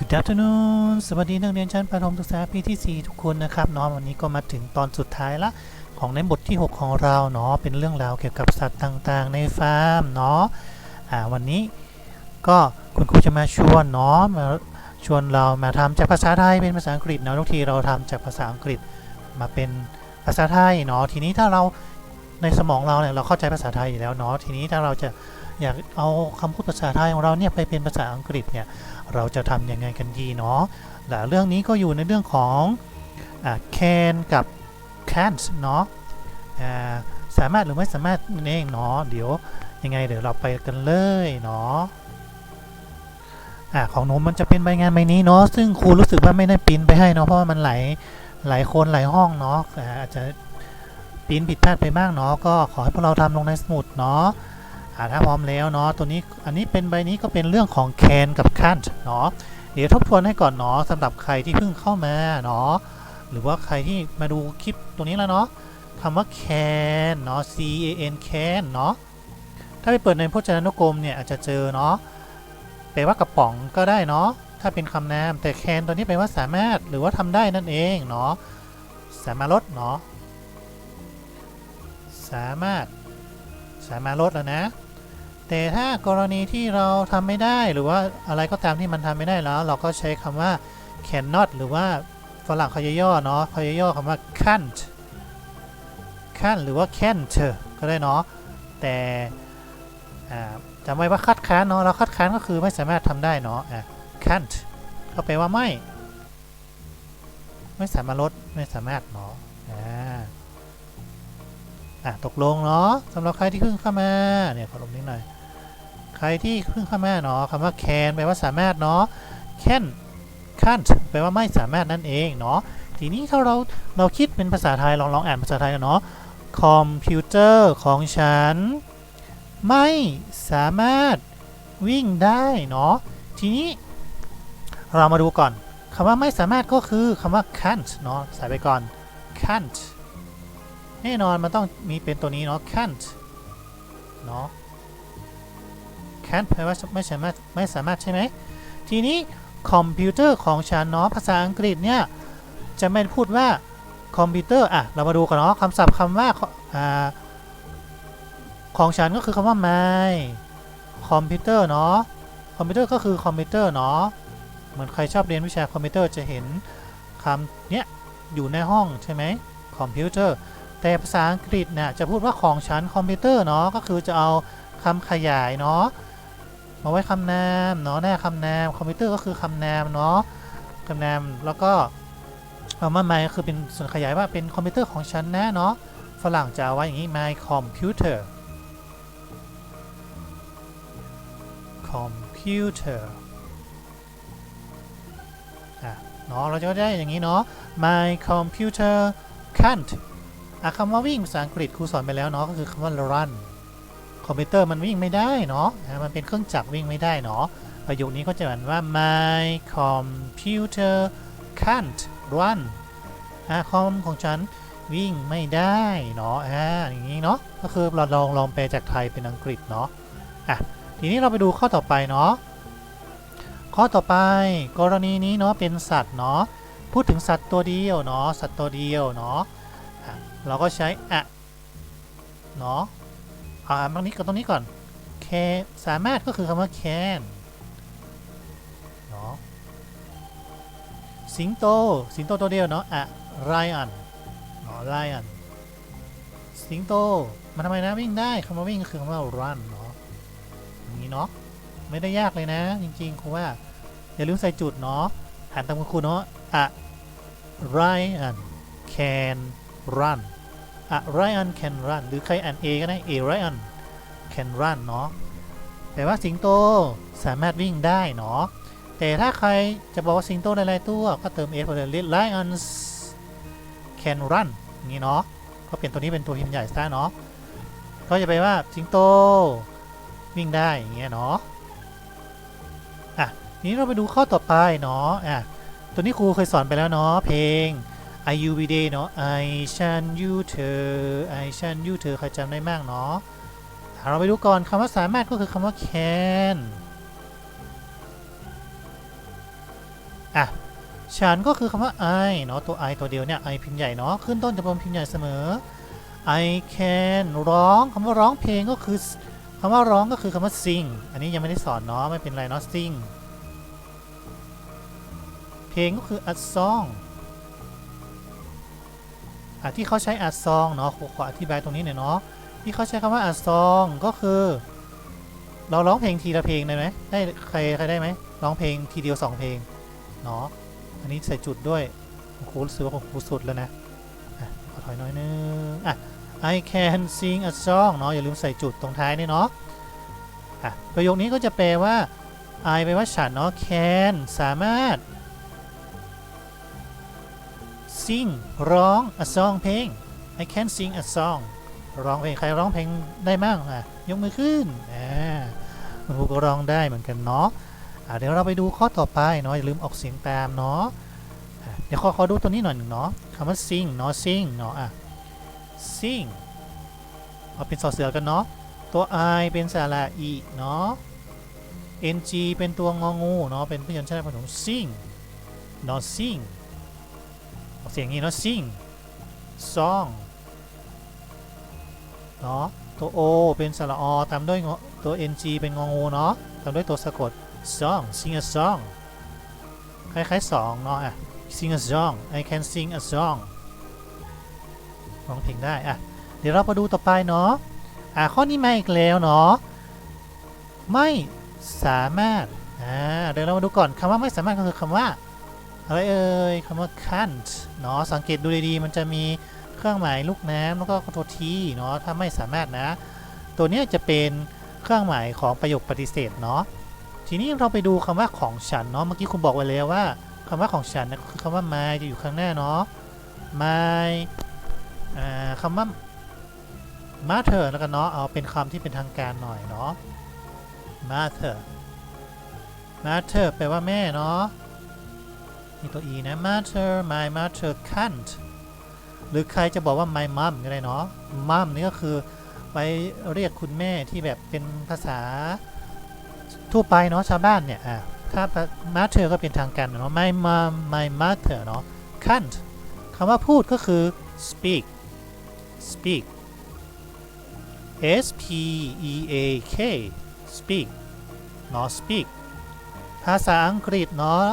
Good afternoon สวัสดีนักเรียนชั้นประถมศึกษาปีที่ 4 ทุกคนนะครับเนาะวันนี้ก็มาถึงตอนสุดท้ายละของในบทที่ 6 ของเราเนาะเป็นเรื่องราวเกี่ยวกับสัตว์ต่างๆ ในฟาร์มเนาะอ่าวันนี้ก็คุณครูจะมาชวนเนาะมาชวนเรามาทำจากภาษาไทยเป็นภาษาอังกฤษเนาะทุกทีเราทำจากภาษาอังกฤษมาเป็นภาษาไทยเนาะทีนี้ถ้าเรา ในสมองเราเนี่ยเราเข้าใจภาษาไทยอยู่แล้วเนาะทีนี้ถ้าเราจะอยากเอาคำพูดภาษาไทยของเราเนี่ยไปเป็นภาษาอังกฤษเนี่ยเราจะทำยังไงกันดีเนาะและเรื่องนี้ก็อยู่ในเรื่องของอ can กับ can't เนาะสามารถหรือไม่สามารถนั่นเองเนาะเดี๋ยวยังไงเดี๋ยวเราไปกันเลยเนาะอ่าของหนูมันจะเป็นใบงานใบนี้เนาะซึ่งครูรู้สึกว่าไม่ได้ปิ้นไปให้เนาะเพราะว่ามันหลายหลายคนหลายห้องเนาะอาจจะ ปริ้นผิดพลาดไปบ้างเนาะก็ขอให้พวกเราทำลงในสมุดเนาะถ้าพร้อมแล้วเนาะตัวนี้อันนี้เป็นใบนี้ก็เป็นเรื่องของ can กับ can't เนาะเดี๋ยวทบทวนให้ก่อนเนาะสำหรับใครที่เพิ่งเข้ามาเนาะหรือว่าใครที่มาดูคลิปตัวนี้แล้วเนาะคำว่า can เนาะ c a n can เนาะถ้าไปเปิดในพจนานุกรมเนี่ยอาจจะเจอเนาะแปลว่ากระป๋องก็ได้เนาะถ้าเป็นคำนามแต่ can ตัวนี้แปลว่าสามารถหรือว่าทำได้นั่นเองเนาะสามารถลดเนาะ สามารถสามารถลดแล้วนะ แต่ถ้ากรณีที่เราทำไม่ได้หรือว่าอะไรก็ตามที่มันทำไม่ได้แล้ว เราก็ใช้คำว่า cannot หรือว่าฝรั่งเขาจะย่อเนาะเขาจะย่อคำว่า can't can't หรือว่า can't ก็ได้เนาะแต่จำไว้ว่าคัดค้านเนาะเราคัดค้านก็คือไม่สามารถทำได้เนาะอะ can't ก็แปลว่าไม่ ไม่สามารถลดไม่สามารถเนาะ อะตกลงเนาะสำหรับใครที่เพิ่งเข้ามาเนี่ยขอลงนิดหน่อยใครที่เพิ่งเข้ามาเนาะคำว่า can แปลว่าสามารถเนาะ can can't แปลว่าไม่สามารถนั่นเองเนาะทีนี้ถ้าเราเราคิดเป็นภาษาไทยลองลองอ่านภาษาไทยกันเนาะคอมพิวเตอร์ของฉัน ไม่สามารถวิ่งได้เนาะทีนี้เรามาดูก่อนคำว่าไม่สามารถก็คือคำว่า can't เนาะใส่ไปก่อน can't แน่นอนมันต้องมีเป็นตัวนี้เนาะ can't เนาะ can't แปลว่าไม่สามารถไม่สามารถใช่ไหม ทีนี้คอมพิวเตอร์ของฉันเนาะภาษาอังกฤษเนี่ยจะไม่พูดว่าคอมพิวเตอร์อะเรามาดูกันเนาะคำศัพท์คำว่าอ่าของฉันก็คือคำว่า my คอมพิวเตอร์เนาะคอมพิวเตอร์ก็คือคอมพิวเตอร์เนาะเหมือนใครชอบเรียนวิชาคอมพิวเตอร์จะเห็นคำเนี้ยอยู่ในห้องใช่ไหมคอมพิวเตอร์ แต่ภาษาอังกฤษเนี่ยจะพูดว่าของฉันคอมพิวเตอร์เนาะก็คือจะเอาคำขยายเนาะมาไว้คำนามเนาะหน้าคำนามคอมพิวเตอร์ก็คือคำนามเนาะคำนามแล้วก็เอามา my ก็คือเป็นส่วนขยายว่าเป็นคอมพิวเตอร์ของฉันนะเนาะฝรั่งจะเอาไว้อย่างนี้ my computer computer อะเนาะเราจะได้อย่างนี้เนาะ my computer can't อะคำว่าวิ่งภาษาอังกฤษครูสอนไปแล้วเนาะก็คือคำว่า run คอมพิวเตอร์มันวิ่งไม่ได้เนาะอะมันเป็นเครื่องจักรวิ่งไม่ได้เนาะประโยคนี้ก็จะเหมือนว่า my computer can't run อะคอมของฉันวิ่งไม่ได้เนาะอ่าอย่างนี้เนาะก็คือเราลองลองแปลจากไทยเป็นอังกฤษเนาะอะทีนี้เราไปดูข้อต่อไปเนาะข้อต่อไปกรณีนี้เนาะเป็นสัตว์เนาะพูดถึงสัตว์ตัวเดียวเนาะสัตว์ตัวเดียวเนาะ เราก็ใช้อะเนาะอ่าตรงนี้กับตรงนี้ก่อน can สามารถก็คือคำว่า can เนาะสิงโต สิงโตตัวเดียวเนาะอะ lion เนาะ lion สิงโต มันทำไมนะวิ่งได้คำว่าวิ่งก็คือคำว่า run เนาะอย่างนี้เนาะไม่ได้ยากเลยนะ จริงๆครูว่า อย่าลืมใส่จุดเนาะอ่านตามคุณครูเนาะอะ lion can run อะ Ryan can run หรือใครอ่าน A ก็ได้ A Ryan can run เนาะแปลว่าสิงโตสามารถวิ่งได้เนาะแต่ถ้าใครจะบอกว่าสิงโตหลายๆตัว ก็เติม S ไปเลย Lions can run งนี้เนาะก็เปลี่ยนตัวนี้เป็นตัวพิมพ์ใหญ่ซะเนาะก็จะไปว่าสิงโตวิ่งได้อย่างเงี้ยเนาะอะทีนี้เราไปดูข้อต่อไปเนาะอะตัวนี้ครูเคยสอนไปแล้วเนาะเพลง I you we day เนาะ I ฉัน you เธอ I ฉัน you เธอใครจำได้มากเนาะเราไปดูก่อนคำว่าสามารถก็คือคำว่า can อะฉันก็คือคำว่า I เนาะตัว I ตัวเดียวเนี่ย I พิมพ์ใหญ่เนาะขึ้นต้นจะเป็นพิมพ์ใหญ่เสมอ I can ร้องคำว่าร้องเพลงก็คือคำว่าร้องก็คือคำว่า sing อันนี้ยังไม่ได้สอนเนาะไม่เป็นไรเนาะ sing เพลงก็คือ a song ที่เขาใช้ a song เนาะขออธิบายตรงนี้หน่อยเนาะที่เขาใช้คำว่า a song ก็คือ เราร้องเพลงทีละเพลงได้ไหมได้ใครใครได้ไหมร้องเพลงทีเดียวสองเพลงเนาะอันนี้ใส่จุดด้วยครูรู้สึกว่าของครูสุดแล้วนะอะขอถอยน้อยนึงอะ I can sing a song เนาะอย่าลืมใส่จุดตรงท้ายนี่เนาะอะประโยคนี้ก็จะแปลว่า I แปลว่าฉันเนาะ can สามารถ sing ร้อง a song เพลง I can sing a song ร้องเพลงใครร้องเพลงได้มั่งอะยกมือขึ้นอ่าคุณครูก็ร้องได้เหมือนกันเนาะอะเดี๋ยวเราไปดูข้อต่อไปเนาะอย่าลืมออกเสียงตามเนาะเดี๋ยวขอขอดูตัวนี้หน่อยหนึ่งเนาะคำว่า sing เนาะ sing เนาะอะ sing เอาเป็นสอเสือกันเนาะตัว i เป็นสระอีเนาะ ng เป็นตัวงองูเนาะเป็นพยัญชนะผสม sing เนาะ sing เสียงนี้เนาะ sing song เนาะตัว o เป็นสระอตามด้วยงตัว ng เป็นงองูเนาะตามด้วยตัวสะกด song sing a song คล้ายๆสองเนาะอะ sing a song I can sing a song ร้องเพลงได้อะเดี๋ยวเรามาดูต่อไปเนาะอะข้อนี้มาอีกแล้วเนาะไม่สามารถอ่าเดี๋ยวเรามาดูก่อนคำว่าไม่สามารถก็คือคำว่า อะไรเอ่ยคำว่า can't เนาะสังเกตดูดีๆ มันจะมีเครื่องหมายลูกน้ำแล้วก็ตัวทีเนาะถ้าไม่สามารถนะ ตัวเนี้ยจะเป็นเครื่องหมายของประโยคปฏิเสธเนาะทีนี้เราไปดูคำว่าของฉันเนาะเมื่อกี้คุณบอกไว้แล้วว่าคำว่าของฉันนะคือคำว่า my จะอยู่ข้างหน้าเนาะ my อ่าคำว่า mother แล้วกันเนาะเอาเป็นคำที่เป็นทางการหน่อยเนาะ mother mother แปลว่าแม่เนาะ มีตัว e นะ mother my mother can't หรือใครจะบอกว่า my mom ก็ได้เนาะ mom นี่ก็คือไปเรียกคุณแม่ที่แบบเป็นภาษาทั่วไปเนาะชาวบ้านเนี่ยอะถ้า mother ก็เป็นทางการเนาะ my mom my mother เนาะ can't คำว่าพูดก็คือ speak speak S P E A K speak เนาะ speak ภาษาอังกฤษเนาะ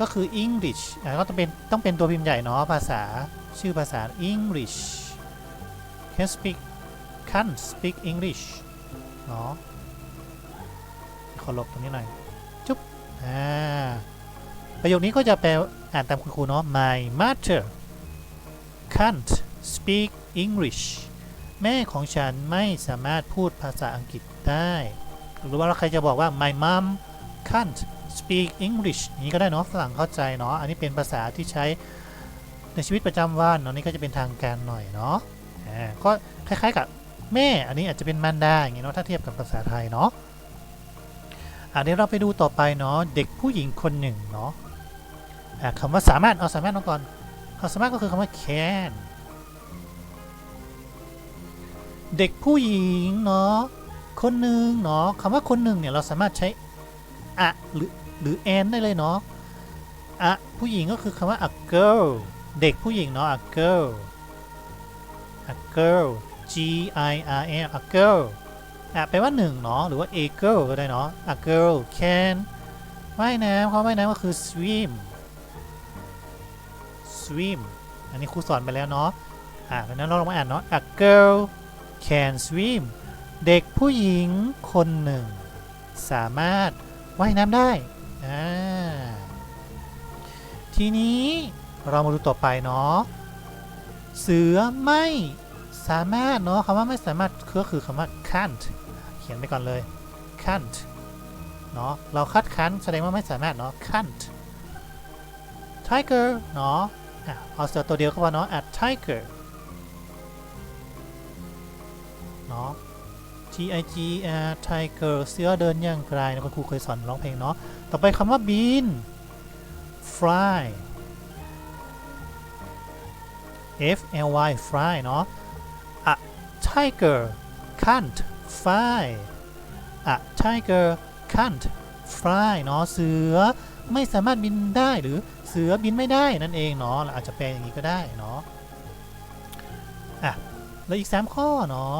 ก็คือ English อะก็ต้องเป็นต้องเป็นตัวพิมพ์ใหญ่เนาะภาษาชื่อภาษา English can speak can't speak English เนาะขอลบตรงนี้หน่อย จุ๊บ อ่า ประโยคนี้ก็จะแปลอ่านตามคุณครูเนาะ My mother can't speak English แม่ของฉันไม่สามารถพูดภาษาอังกฤษได้ หรือว่าใครจะบอกว่า my mom can't speak English อย่างนี้ก็ได้เนาะฝรั่งเข้าใจเนาะอันนี้เป็นภาษาที่ใช้ในชีวิตประจำวันเนาะนี่ก็จะเป็นทางการหน่อยเนาะอ่าก็คล้ายๆกับแม่อันนี้อาจจะเป็นมันดาอย่างงี้เนาะถ้าเทียบกับภาษาไทยเนาะอ่าเดี๋ยวเราไปดูต่อไปเนาะเด็กผู้หญิงคนหนึ่งเนาะอ่าคำว่าสามารถเอาสามารถมาก่อนคำสามารถก็คือคำว่า can เด็กผู้หญิงเนาะคนหนึ่งเนาะคำว่าคนหนึ่งเนี่ยเราสามารถใช้อะหรือ หรือ n ได้เลยเนาะอะผู้หญิงก็คือคำว่า a girl เด็กผู้หญิงเนาะ a girl a girl g i r l a girl อะแปลว่าหนึ่งเนาะหรือว่า a girl ก็ได้เนาะ a girl can ว่ายน้ำเขาว่ายน้ำก็คือ swim swim อันนี้ครูสอนไปแล้วเนาะอะเพราะนั้นเราลองมาอ่านเนาะ a girl can swim เด็กผู้หญิงคนหนึ่ง สามารถว่ายน้ำได้ อ่าทีนี้เรามาดูต่อไปเนาะเสือไม่สามารถเนาะคำว่าไม่สามารถก็คือคำว่า can't เขียนไปก่อนเลย can't เนาะเราคัดค้นแสดงว่าไม่สามารถเนาะ can't tiger เนาะเอาเสือตัวเดียวก็พอเนาะ a tiger เนาะ T I G R Tiger เสือเดินอย่างไกลนะคุณครูเคยสอนร้องเพลงเนาะ ต่อไปคำว่าบิน fly F L Y fly เนาะ A tiger can't fly A tiger can't fly เนาะ เสือไม่สามารถบินได้หรือเสือบินไม่ได้นั่นเองเนาะเราอาจจะแปลอย่างนี้ก็ได้เนาะ อะ แล้วอีกสามข้อเนาะ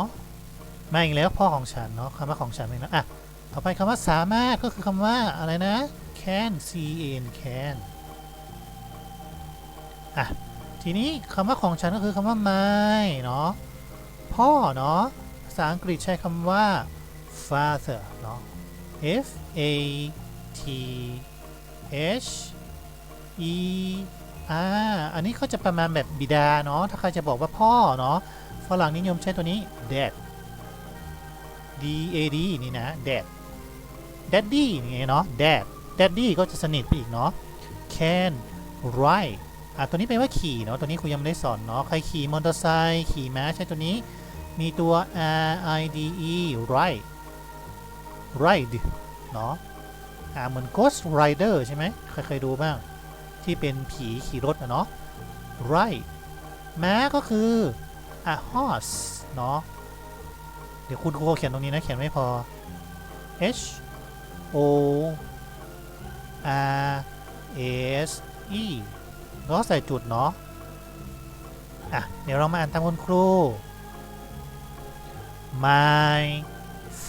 มาอีกแล้วพ่อของฉันเนาะคำว่าของฉันเองนะอะต่อไปคำว่าสามารถก็คือคำว่าอะไรนะ can c n can อะทีนี้คำว่าของฉันก็คือคำว่า my เนาะพ่อเนาะภาษาอังกฤษใช้คำว่า father เนาะ f a t h e r อันนี้เขาจะประมาณแบบบิดาเนาะถ้าใครจะบอกว่าพ่อเนาะฝรั่งนิยมใช้ตัวนี้ dad d a d นี่นะ dad daddy นี่ไงเนาะ dad daddy ก็จะสนิทไปอีกเนาะ can ride อะตัวนี้แปลว่าขี่เนาะตัวนี้ครูยังไม่ได้สอนเนาะใครขี่มอเตอร์ไซค์ขี่ม้าใช้ตัวนี้ มีตัว r i d e ride ride เนาะอ่าเหมือน Ghost Rider ใช่ไหมใครเคยดูบ้าง ที่เป็นผีขี่รถอะเนาะ ride ม้าก็คือ a horse เนาะ ดี๋ยวคุณครูเขียนตรงนี้นะเขียนไม่พอ h o r s e แล้วก็ใส่จุดเนาะอะเดี๋ยวเรามาอ่านตามคุณครู My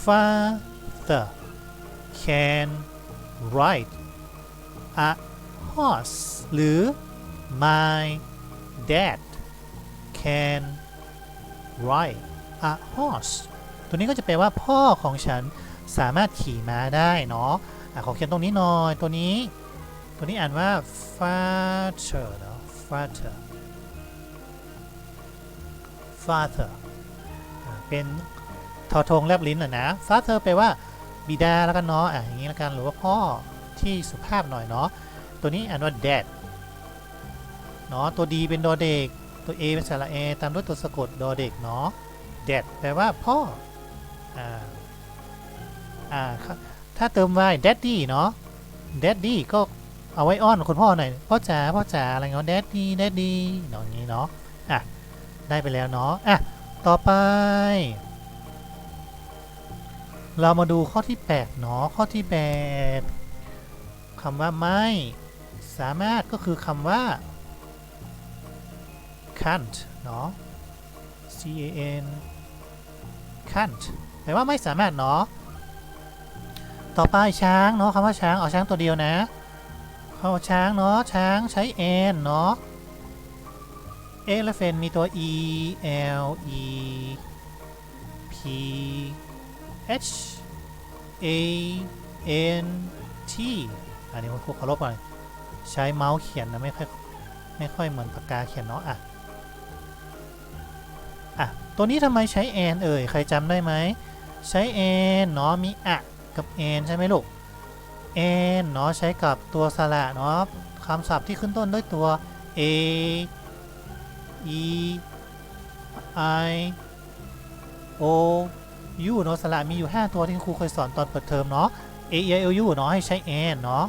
father can ride a horse หรือ My dad can ride a horse ตัวนี้ก็จะแปลว่าพ่อของฉันสามารถขี่ม้าได้เนาะอะขอเขียนตรงนี้หน่อยตัวนี้ ตัวนี้อ่านว่า father เนาะ father father อะเป็นทอทงแลบลิ้นอะนะ father แปลว่าบิดาแล้วกันเนาะอะอย่างนี้แล้วกันหรือว่าพ่อที่สุภาพหน่อยเนาะตัวนี้อ่านว่า dad เนาะตัว D เป็นดอเด็ก ตัว A เป็นสระเอตามด้วยตัวสะกดดอเด็กเนาะ dad แปลว่าพ่อ อ่าอ่าถ้าเติม y daddy เนาะ daddy ก็เอาไว้อ้อนคุณพ่อหน่อยพ่อจ๋าพ่อจ๋าอะไรเงี้ย daddy daddy เนาะอย่างนี้เนาะอะได้ไปแล้วเนาะอะต่อไป เรามาดูข้อที่8เนาะข้อที่8คำว่าไม่สามารถก็คือคำว่า can't เนาะ c a n can't แปลว่าไม่สามารถเนาะต่อไปช้างเนาะคำว่าช้างเอาช้างตัวเดียวนะคำว่าช้างเนาะช้างใช้ n เนาะ elephant มีตัว e l e p h a n t อันนี้คุณครูเคารพหน่อยใช้เมาส์เขียนนะไม่ค่อยไม่ค่อยเหมือนปากกาเขียนเนาะอะอะตัวนี้ทำไมใช้ n เอ่ยใครจำได้ไหม ใช้ n เนาะมีอะกับ n ใช่ไหมลูก n เนาะใช้กับตัวสระเนาะคำศัพท์ที่ขึ้นต้นด้วยตัว a e i o u เนาะสระมีอยู่ 5 ตัวที่ครูเคยสอนตอนเปิดเทอมเนาะ a e i o u เนาะให้ใช้ n เนาะ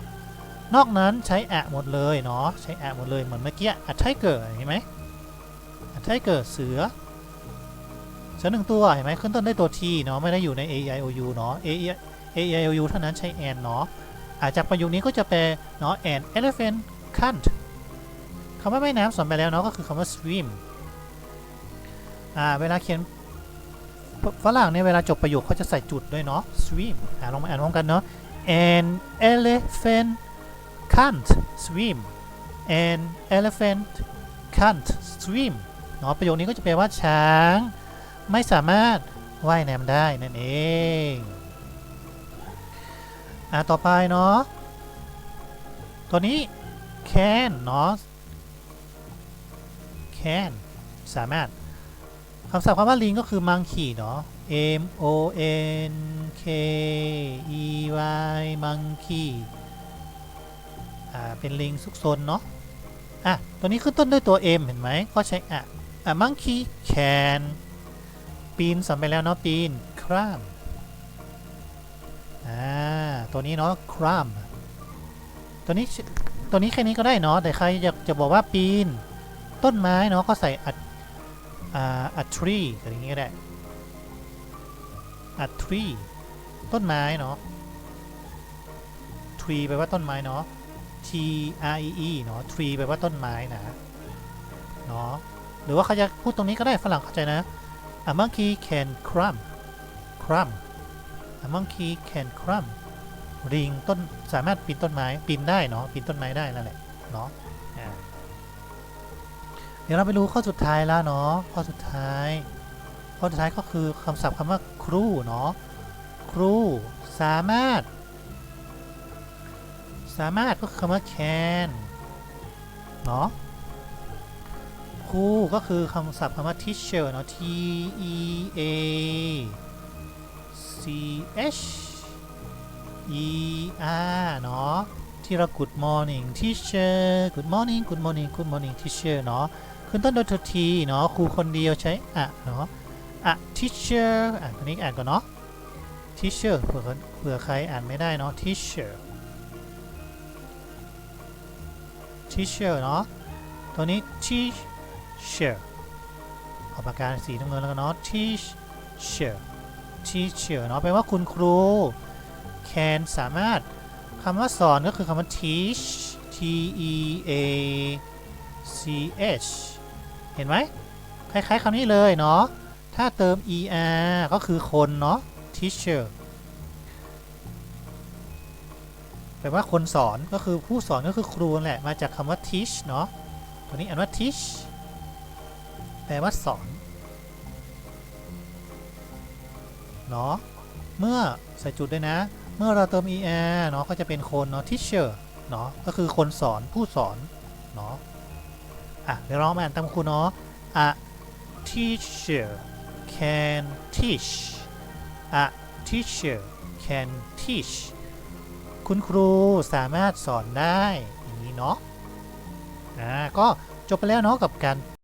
นอกนั้นใช้อะหมดเลยเนาะใช้อะหมดเลยเหมือนเมื่อกี้อะไทเกอร์เห็นไหมอะไทเกอร์เสือ เสือหนึ่งตัวเห็นไหมขึ้นต้นด้วยตัว t เนาะไม่ได้อยู่ใน a e i o u เนาะ a e a e i o u เท่านั้นใช้ and เนาะอาจจากประโยคนี้ก็จะแปลเนาะ and elephant can't คำว่าแม่น้ำสอนไปแล้วเนาะก็คือคำว่า swim อ่าเวลาเขียนฝรั่งเนี่ยเวลาจบประโยคเขาจะใส่จุดด้วยเนาะ swim อ่าลองมาอ่านพร้อมกันเนาะ an elephant can't swim an elephant can't swim เนาะประโยคนี้ก็จะแปลว่าช้าง ไม่สามารถว่ายน้ำได้นั่นเอง อ่าต่อไปเนาะ ตัวนี้ can เนาะ can สามารถคำศัพท์คำว่าลิงก็คือ monkey เนาะ m o n k e y monkey อ่า เป็นลิงซุกซนเนาะ อะ ตัวนี้ขึ้นต้นด้วยตัว m เห็นไหม ก็ใช้อะ อะ monkey can ปีนสอนไปแล้วเนาะปีน climb อ่าตัวนี้เนาะ climb ตัวนี้ตัวนี้แค่นี้ก็ได้เนาะแต่ใครอยากจะบอกว่าปีน ต้นไม้เนาะก็ใส่ a อ่า a tree อะไรอย่างเงี้ยก็ได้ a tree ต้นไม้เนาะ tree แปลว่าต้นไม้เนาะ T R E E เนาะ tree แปลว่าต้นไม้นะเนาะหรือว่าเขาจะพูดตรงนี้ก็ได้ฝรั่งเข้าใจนะ A monkey can climb climb A monkey can climb ลิงต้นสามารถปีนต้นไม้ปีนได้เนาะปีนต้นไม้ได้นั่นแหละเนาะเดี๋ยวเราไปดูข้อสุดท้ายแล้วเนาะข้อสุดท้าย ข้อสุดท้ายก็คือคำศัพท์คำว่าครูเนาะครูสามารถ สามารถก็คือคำว่า can เนาะ ครูก็คือคำศัพท์คำว่า teacher เนาะ t e a c h e r เนาะที่เรา good morning teacher good morning good morning good morning teacher เนาะขึ้นต้นด้วยตัว t เนาะครูคนเดียวใช้อะเนาะอะ teacher อ่านตัวนี้อ่านก่อนเนาะ teacher เผื่อเผื่อใครอ่านไม่ได้เนาะ teacher teacher เนาะตัวนี้ teacher ออกปากกาสีน้ำเงินแล้วกันเนาะ teacher teacher เนาะแปลว่าคุณครู can สามารถคำว่าสอนก็คือคำว่า teach t e a c h เห็นไหมคล้ายๆคำนี้เลยเนาะ ถ้าเติม er ก็คือคนเนาะ teacher แปลว่าคนสอนก็คือผู้สอนก็คือครูแหละ มาจากคำว่า teach เนาะ ตัวนี้อ่านว่า teach แปลว่าสอนเนาะเมื่อใส่จุดด้วยนะ เมื่อเราเติม er เนาะก็จะเป็นคนเนาะ teacher เนาะก็คือคนสอนผู้สอนเนาะอะเดี๋ยวเรามาอ่านตามครูเนาะ a teacher can teach a teacher can teach คุณครูสามารถสอนได้อย่างนี้เนาะอ่าก็จบไปแล้วเนาะกับการ